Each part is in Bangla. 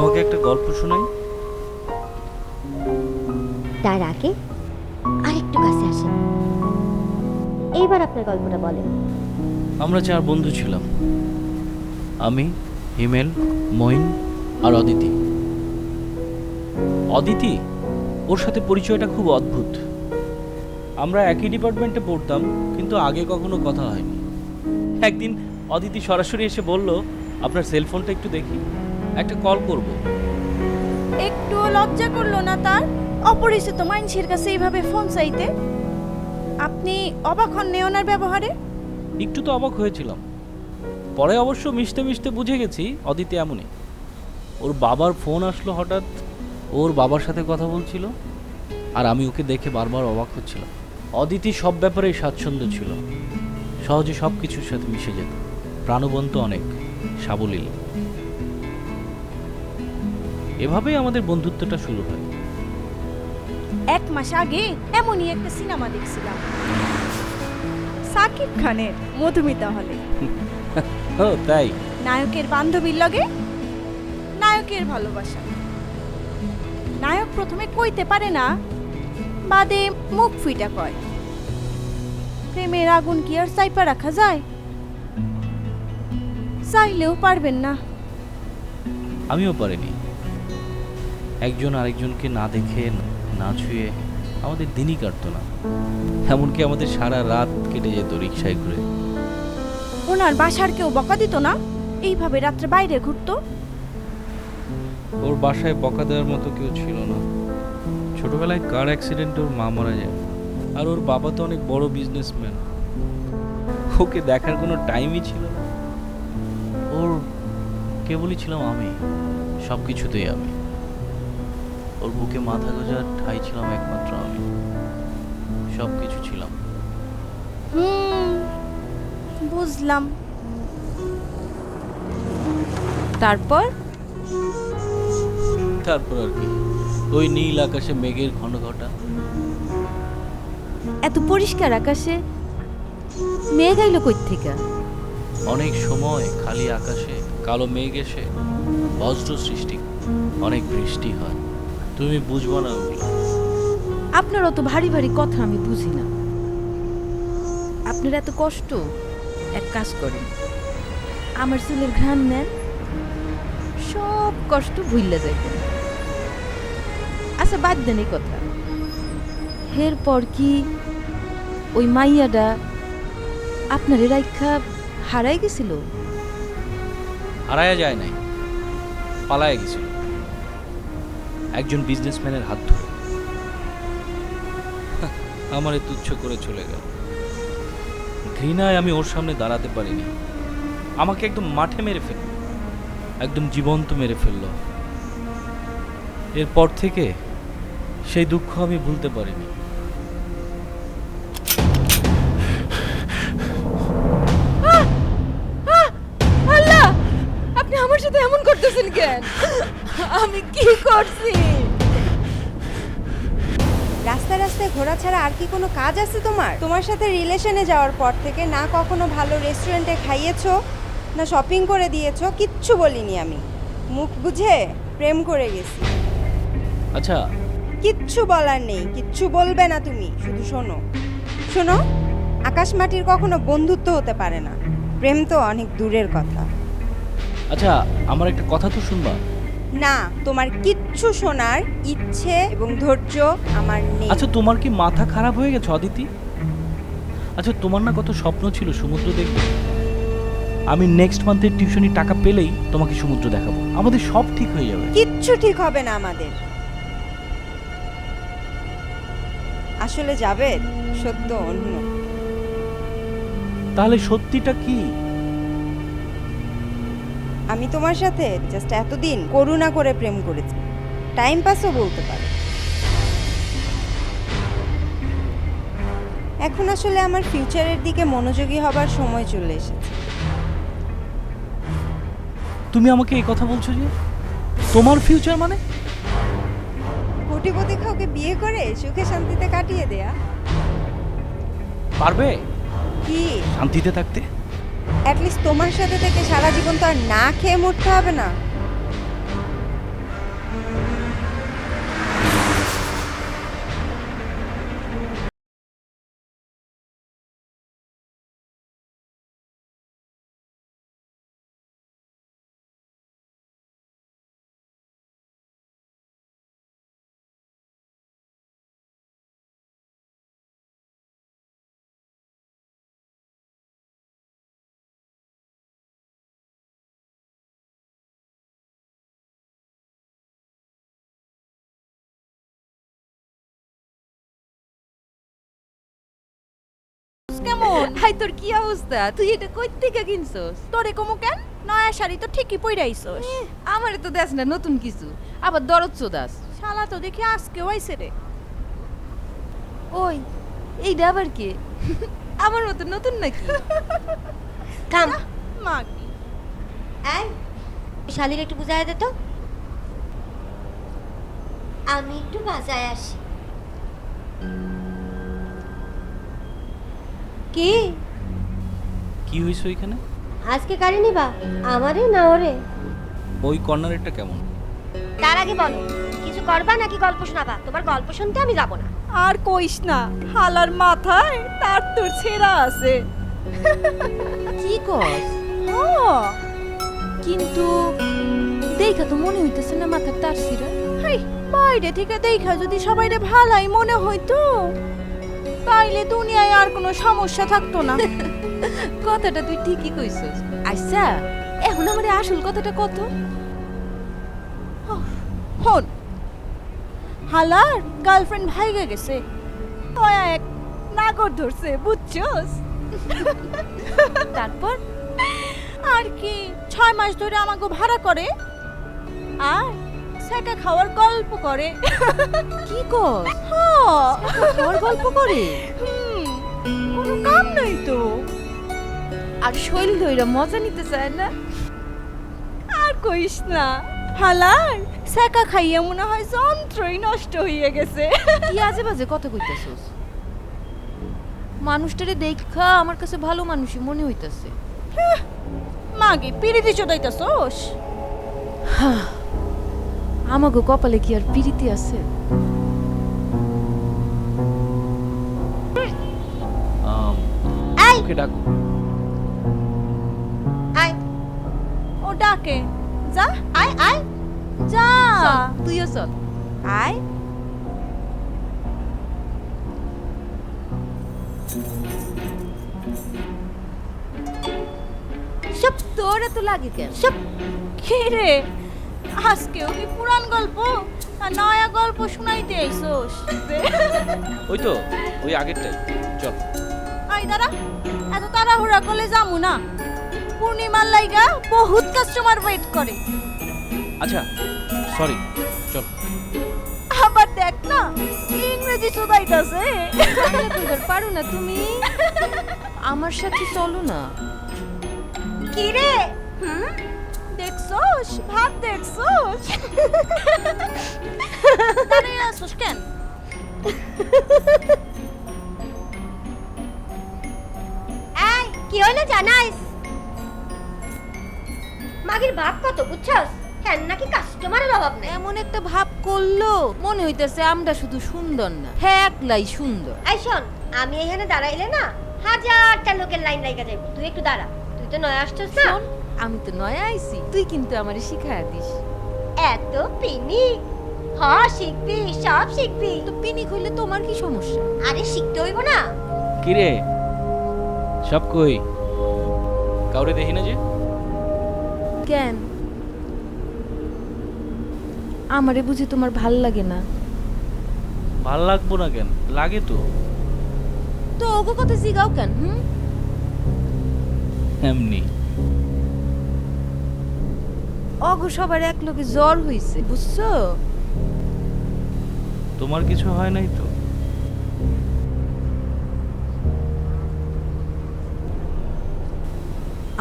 তোমাকে একটা গল্প শোনাই। তার আগে আরেকটু কাছে আসেন এইবার আপনার গল্পটা বলেন। আমরা চার বন্ধু ছিলাম। আমি হিমেল মইন আর অদিতি। অদিতি ওর সাথে পরিচয়টা খুব অদ্ভুত। আমরা একই ডিপার্টমেন্টে পড়তাম কিন্তু আগে কখনো কথা হয়নি। একদিন অদিতি সরাসরি এসে বলল আপনার সেলফোনটা একটু দেখি। একটা কল করব। একটু লজ্জা করল না তার? অপরিচিত মানুষের কাছে এইভাবে ফোন চাইতে? আপনি অবাক হন নেওনার ব্যবহারে? একটু তো অবাক হয়েছিলাম। পরে অবশ্য মিশতে মিশতে বুঝে গেছি অদিতি এমনই। ওর বাবার ফোন আসলো হঠাৎ ওর বাবার সাথে কথা বলছিল আর আমি ওকে দেখে বারবার অবাক হচ্ছিলাম। অদিতি সব ব্যাপারেই স্বাচ্ছন্দ্য ছিল। সহজে সব কিছুর সাথে মিশে যেত। প্রাণবন্ত অনেক সাবলীল। এভাবেই আমাদের বন্ধুত্বটা শুরু হয়। এক মাস আগে এমনই একটা সিনেমা দেখছিলাম। সাকিব খানের মধুমিতা হলে। ও তাই? নায়কের বান্ধবীর লগে নায়কের ভালোবাসা। নায়ক প্রথমে কইতে পারে না বাদে মুখ ফিটা কয়। প্রেমের আগুন কি আর চাইপা রাখা যায়? চাইলেও পারবেন না। আমিও পারিনি। একজন আরেকজনকে না দেখে না ছুঁয়ে আমাদের দিনই কাটতো না। এমনকি আমাদের সারা রাত কেটে যেত রিক্সায় ঘুরে ওনার বাসার কেউ বকা দিত না? এইভাবে রাত্রে বাইরে ঘুরতো? ওর বাসায় বকা দেওয়ার মতো কেউ ছিল না। ছোটবেলায় কার অ্যাক্সিডেন্টে ওর মা মারা যায়? আর ওর বাবা তো অনেক বড় বিজনেসম্যান ওকে দেখার কোনো টাইমই ছিল না। ওর কেবলই ছিলাম আমি সব কিছুতেই আমি। ওর বুকে মাথা গোজার ঠাই ছিলাম একমাত্র আমি। সব কিছু ছিলাম। হুম বুঝলাম। তারপর? তারপর আর কি। ওই নীল আকাশে মেঘের ঘন ঘটা এত পরিষ্কার আকাশে? মেঘ আইলো কই থেকে অনেক সময় খালি আকাশে কালো মেঘ এসে বজ্র সৃষ্টি অনেক বৃষ্টি হয়। তুমি বুঝব না। আপনার অত ভারী ভারী কথা আমি বুঝি না। আপনার এত কষ্ট এক কাজ করেন। আমার চুলের ঘ্রাণ নেন সব কষ্ট ভুললে যাইবেন। আচ্ছা বাদ দেন এই কথা। এরপর কি ওই মাইয়াডা আপনার রাইখা হারাই গেছিল? হারায়া যায় নাই পালায়া গেছিল। একজন বিজনেসম্যানের হাত ধরে। আমারে তুচ্ছ করে চলে গেল। ঘৃণায় আমি ওর সামনে দাঁড়াতে পারিনি। আমাকে একদম মাঠে মেরে ফেলল। একদম জীবন্ত মেরে ফেলল। এরপর থেকে সেই দুঃখ আমি ভুলতে পারিনি। আপনি আমার সাথে এমন করতেছেন কেন? আমি কি করছি? রাস্তায় রাস্তায় ঘোরা ছাড়া আর কি কোনো কাজ আছে তোমার? তোমার সাথে রিলেশনে যাওয়ার পর থেকে না কখনো ভালো রেস্টুরেন্টে খাইয়েছো না শপিং করে দিয়েছ কিচ্ছু বলিনি আমি। মুখ বুঝে প্রেম করে গেছি। আচ্ছা। কিচ্ছু বলার নেই কিচ্ছু বলবে না তুমি শুধু শোনো। শোনো আকাশ মাটির কখনো বন্ধুত্ব হতে পারে না। প্রেম তো অনেক দূরের কথা। আচ্ছা আমার একটা কথা তো শুনবা। না তোমার কিচ্ছু শোনার ইচ্ছে এবং ধৈর্য আমার নেই। আচ্ছা তোমার কি মাথা খারাপ হয়ে গেছে অদিতি? আচ্ছা তোমার না কত স্বপ্ন ছিল সমুদ্র দেখবে আমি নেক্সট মান্থের টিউশনি টাকা পেলেই তোমাকে সমুদ্র দেখাবো। আমাদের সব ঠিক হয়ে যাবে। কিচ্ছু ঠিক হবে না আমাদের। আসলে যাবে সত্য অন্য। তাহলে সত্যিটা কি? আমি তোমার সাথে জাস্ট এতদিন করুণা করে প্রেম করেছি। টাইম পাসও বলতে পারো। এখন আসলে আমার ফিউচারের দিকে মনোযোগী হবার সময় চলে এসেছে। তুমি আমাকে এই কথা বলছো যে তোমার ফিউচার মানে? কোটিপতি কাউকে বিয়ে করে সুখে শান্তিতে কাটিয়ে দেয়া। পারবে? কি? শান্তিতে থাকতে? অ্যাটলিস্ট তোমার সাথে থেকে সারা জীবন তো আর না খেয়ে মরতে হবে না। হাই তোর কি অবস্থা? তুই এটা কই থেকে কিনছস? তোরে কমু কেন? নয়া শাড়ি তো ঠিকই পইরাইছস। আমারে তো দেখ না নতুন কিছু। আবার দরদ দাস। শালা তো দেখি আজকেও আইছে রে। ওই এইটা আবার কে? আমার মতো নতুন নাকি? থাম। মা কি? এই শালির একটু বুঝাই দে তো। আমি একটু বাজায় আসি। কি? কি হয়েছে ওইখানে? আজকে গাড়ি নিবা? আমারে না ওরে? ওই কর্নারেরটা কেমন? তার আগে বলো কিছু করবা নাকি গল্প শোনাবা? তোমার গল্প শুনতে আমি যাব না। আর কইস না হালার মাথায় তার তোর ছেঁড়া আছে। কি কস? ও কিন্তু দেখা তো মনে হইতেছে না মাথার তার সিরা হাই বাইরে থেকে দেখা যদি সবাইরে ভালাই মনে হইতো। তাইলে দুনিয়ায় আর কোনো সমস্যা থাকতো না। কথাটা তুই ঠিকই কইছস। আচ্ছা এখন আমার আসল কথাটা কত? হন হালার গার্লফ্রেন্ড ভাইগে গেছে। ওয়া এক নাগর ধরছে বুঝছস? তারপর? আর কি ছয় মাস ধরে আমাকে ভাড়া করে। আর সেটা খাওয়ার গল্প করে। কি কস হ, গল্প করে? হুম, কোনো কাম নাই তো। আর শৈল ধইরা মজা নিতে চায় না? আর কইস না হালার সেকা খাইয়ে মনে হয় যন্ত্রই নষ্ট হয়ে গেছে। কি আজে বাজে কথা কইতাছস? মানুষটারে দেখা আমার কাছে ভালো মানুষই মনে হইতাছে। মাগে পিড়িতে চোদাইতাছোস? আমাগো কপালে কি আর পিরিতি আছে? ওকে ডাকো। আয়। ও ডাকে। যা আয় আয়। যা। তুইও চল। আয়। সব তোর এত লাগে কেন? সব কে রে? আজকেও কি পুরান গল্প? আর নয়া গল্প শুনাইতে আইছোস ওই তো ওই আগেরটাই। চল। আই দাঁড়া এত তাড়াহুড়া করলে যামু না। পূর্ণিমার লাইগা বহুত কাস্টমার ওয়েট করে। আচ্ছা সরি চল। আবার দেখ না ইংরেজি কইবার পারো না তুমি। আমার সাথে চলো না। কি রে? হুম? দেখছোস? ভাত দেখছোস? দাঁড়িয়ে আছোস কেন? এই কি হইল জানাইস মাগির ভাব কত বুঝছস? হ্যাঁ নাকি কাস্টমারের অভাব নেই। এমন একটা ভাব করল মনে হইতেছে আমরা শুধু সুন্দর না হ্যাঁ একলাই সুন্দর। এই শোন আমি এখানে দাঁড়াইলে না হাজারটা লোকের লাইন লাইগা যাইব। তুই একটু দাঁড়া তুই তো নয় আসছস না? আমি তো নয় আইছি। তুই কিন্তু আমারে শিখায়া দিস। এত পিনি? হ শিখবি সব শিখবি। তো পিনিক হইলে তোমার কি সমস্যা? আরে শিখতে হইব না। কিরে সব কই? কাউরে দেখি না যে? কেন? আমারে বুঝি তোমার ভালো লাগে না। ভালো লাগবো না কেন? লাগে তো। তো ওগো কথা জিগাও কেন হুম? এমনি। অগো সবার এক লোকে জ্বর হইছে বুঝছ? তোমার কিছু হয় নাই তো?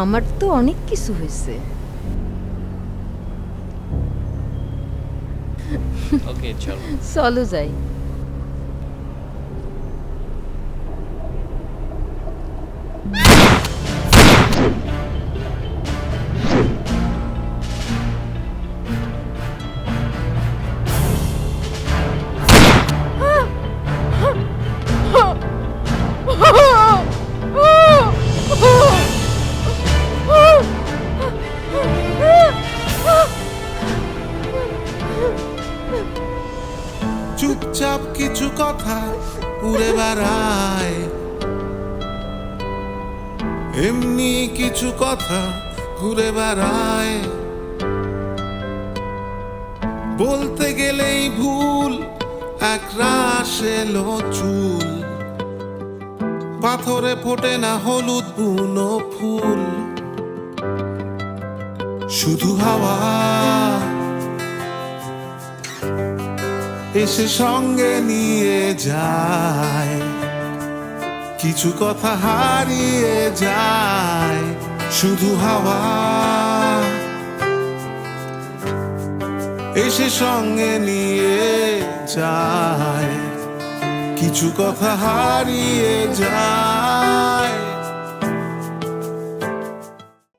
আমার তো অনেক কিছু হয়েছে ওকে চল। চলো যাই। বেড়ায়। বলতে গেলেই ভুল, এক রাশ এলো চুল। পাথরে ফোটে না হলুদ বুনো ফুল। শুধু হাওয়া। এসে সঙ্গে নিয়ে যায়। কিছু কথা হারিয়ে যায়। শুধু হাওয়া। এসে সঙ্গে নিয়ে যায়। কিছু কথা হারিয়ে যায়।